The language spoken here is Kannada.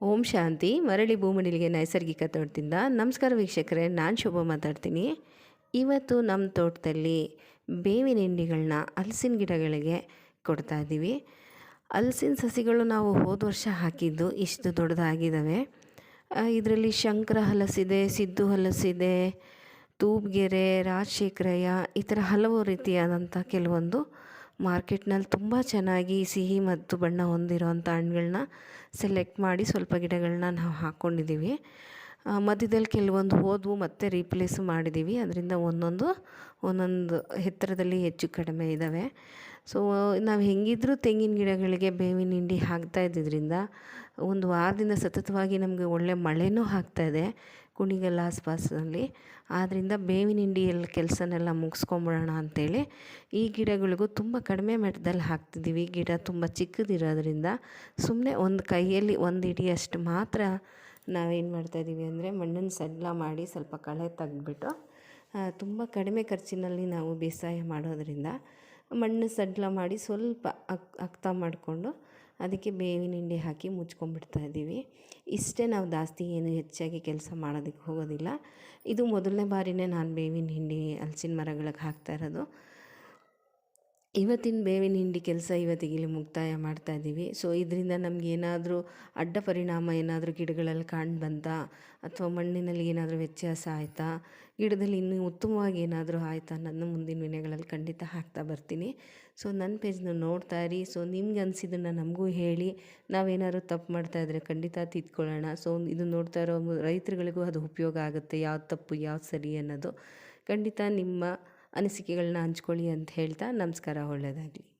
ಓಂ ಶಾಂತಿ. ಮರಳಿ ಭೂಮಣಿಲಿಗೆ ನೈಸರ್ಗಿಕ ತೋಟದಿಂದ ನಮಸ್ಕಾರ ವೀಕ್ಷಕರೇ, ನಾನು ಶುಭ ಮಾತಾಡ್ತೀನಿ. ಇವತ್ತು ನಮ್ಮ ತೋಟದಲ್ಲಿ ಬೇವಿನ ಹಿಂಡಿಗಳನ್ನ ಹಲಸಿನ ಗಿಡಗಳಿಗೆ ಕೊಡ್ತಾ ಇದ್ದೀವಿ. ಹಲಸಿನ ಸಸಿಗಳು ನಾವು ಹೋದ ವರ್ಷ ಹಾಕಿದ್ದು ಇಷ್ಟು ದೊಡ್ಡದಾಗಿದ್ದಾವೆ. ಇದರಲ್ಲಿ ಶಂಕರ ಹಲಸಿದೆ, ಸಿದ್ದು ಹಲಸಿದೆ, ತೂಬ್ಗೆರೆ, ರಾಜಶೇಖರಯ್ಯ, ಈ ಥರ ಹಲವು ರೀತಿಯಾದಂಥ ಕೆಲವೊಂದು ಮಾರ್ಕೆಟ್ನಲ್ಲಿ ತುಂಬ ಚೆನ್ನಾಗಿ ಸಿಹಿ ಮತ್ತು ಬಣ್ಣ ಹೊಂದಿರೋವಂಥ ಹಣ್ಗಳನ್ನ ಸೆಲೆಕ್ಟ್ ಮಾಡಿ ಸ್ವಲ್ಪ ಗಿಡಗಳನ್ನ ನಾವು ಹಾಕ್ಕೊಂಡಿದ್ದೀವಿ ಮಧ್ಯದಲ್ಲಿ ಕೆಲವೊಂದು ಹೋದವು ಮತ್ತೆ ರೀಪ್ಲೇಸು ಮಾಡಿದ್ದೀವಿ. ಅದರಿಂದ ಒಂದೊಂದು ಒಂದೊಂದು ಎತ್ತರದಲ್ಲಿ ಹೆಚ್ಚು ಕಡಿಮೆ ಇದ್ದಾವೆ. ಸೊ ನಾವು ಹೆಂಗಿದ್ರೂ ತೆಂಗಿನ ಗಿಡಗಳಿಗೆ ಬೇವಿನ ಹಿಂಡಿ ಹಾಕ್ತಾ ಇದ್ದಿದ್ದರಿಂದ ಒಂದು ವಾರದಿಂದ ಸತತವಾಗಿ ನಮಗೆ ಒಳ್ಳೆ ಮಳೆನೂ ಆಗ್ತಾಯಿದೆ ಕುಣಿಗಲ್ ಆಸ್ಪಾಸ್ನಲ್ಲಿ. ಆದ್ದರಿಂದ ಬೇವಿನ ಹಿಂಡಿಯಲ್ಲಿ ಕೆಲಸನೆಲ್ಲ ಮುಗಿಸ್ಕೊಂಬಿಡೋಣ ಅಂಥೇಳಿ ಈ ಗಿಡಗಳಿಗೂ ತುಂಬ ಕಡಿಮೆ ಮಟ್ಟದಲ್ಲಿ ಹಾಕ್ತಿದ್ದೀವಿ. ಗಿಡ ತುಂಬ ಚಿಕ್ಕದಿರೋದ್ರಿಂದ ಸುಮ್ಮನೆ ಒಂದು ಕೈಯಲ್ಲಿ ಒಂದು ಹಿಡಿಯಷ್ಟು ಮಾತ್ರ ನಾವೇನು ಮಾಡ್ತಾಯಿದ್ದೀವಿ ಅಂದರೆ ಮಣ್ಣನ್ನು ಸಡ್ಲ ಮಾಡಿ ಸ್ವಲ್ಪ ಕಳೆ ತೆಗೆದ್ಬಿಟ್ಟು ತುಂಬ ಕಡಿಮೆ ಖರ್ಚಿನಲ್ಲಿ ನಾವು ಬೇಸಾಯ ಮಾಡೋದರಿಂದ ಮಣ್ಣು ಸಡ್ಲ ಮಾಡಿ ಸ್ವಲ್ಪ ಅಕ್ ಮಾಡಿಕೊಂಡು ಅದಕ್ಕೆ ಬೇವಿನ ಹಿಂಡಿ ಹಾಕಿ ಮುಚ್ಕೊಂಡ್ಬಿಡ್ತಾ ಇದ್ದೀವಿ ಇಷ್ಟೇ ನಾವು ಜಾಸ್ತಿ ಏನು ಹೆಚ್ಚಾಗಿ ಕೆಲಸ ಮಾಡೋದಕ್ಕೆ ಹೋಗೋದಿಲ್ಲ. ಇದು ಮೊದಲನೇ ಬಾರಿನೇ ನಾನು ಬೇವಿನ ಹಿಂಡಿ ಹಲ್ಸಿನ ಮರಗಳಿಗೆ ಹಾಕ್ತಾ ಇರೋದು ಇವತ್ತಿನ ಬೇವಿನ ಹಿಂಡಿ ಕೆಲಸ ಇವತ್ತಿಗೆ ಇಲ್ಲಿ ಮುಕ್ತಾಯ ಮಾಡ್ತಾ ಇದ್ದೀವಿ ಸೊ ಇದರಿಂದ ನಮ್ಗೆ ಏನಾದರೂ ಅಡ್ಡ ಪರಿಣಾಮ ಏನಾದರೂ ಗಿಡಗಳಲ್ಲಿ ಬಂತಾ? ಅಥವಾ ಮಣ್ಣಿನಲ್ಲಿ ಏನಾದರೂ ವ್ಯತ್ಯಾಸ ಆಯಿತಾ? ಗಿಡದಲ್ಲಿ ಇನ್ನೂ ಉತ್ತಮವಾಗಿ ಏನಾದರೂ ಆಯಿತಾ ಅನ್ನೋದನ್ನು ಮುಂದಿನ ದಿನಗಳಲ್ಲಿ ಖಂಡಿತ ಹಾಕ್ತಾ ಬರ್ತೀನಿ. ಸೊ ನನ್ನ ಪೇಜ್ನ ನೋಡ್ತಾ ಇರಿ. ಸೊ ನಿಮ್ಗೆ ಅನಿಸಿದ್ದನ್ನು ನಮಗೂ ಹೇಳಿ. ನಾವೇನಾದ್ರು ತಪ್ಪು ಮಾಡ್ತಾ ಇದ್ದರೆ ಖಂಡಿತ ತಿದ್ಕೊಳ್ಳೋಣ. ಸೊ ಇದು ನೋಡ್ತಾ ಇರೋ ರೈತರುಗಳಿಗೂ ಅದು ಉಪಯೋಗ ಆಗುತ್ತೆ. ಯಾವ್ದು ತಪ್ಪು, ಯಾವ್ದು ಸರಿ ಅನ್ನೋದು. ಖಂಡಿತ ನಿಮ್ಮ ಅನಿಸಿಕೆಗಳನ್ನ ಹಂಚ್ಕೊಳ್ಳಿ ಅಂತ ಹೇಳ್ತಾ ನಮಸ್ಕಾರ ಒಳ್ಳೆಯದಾಗಲಿ.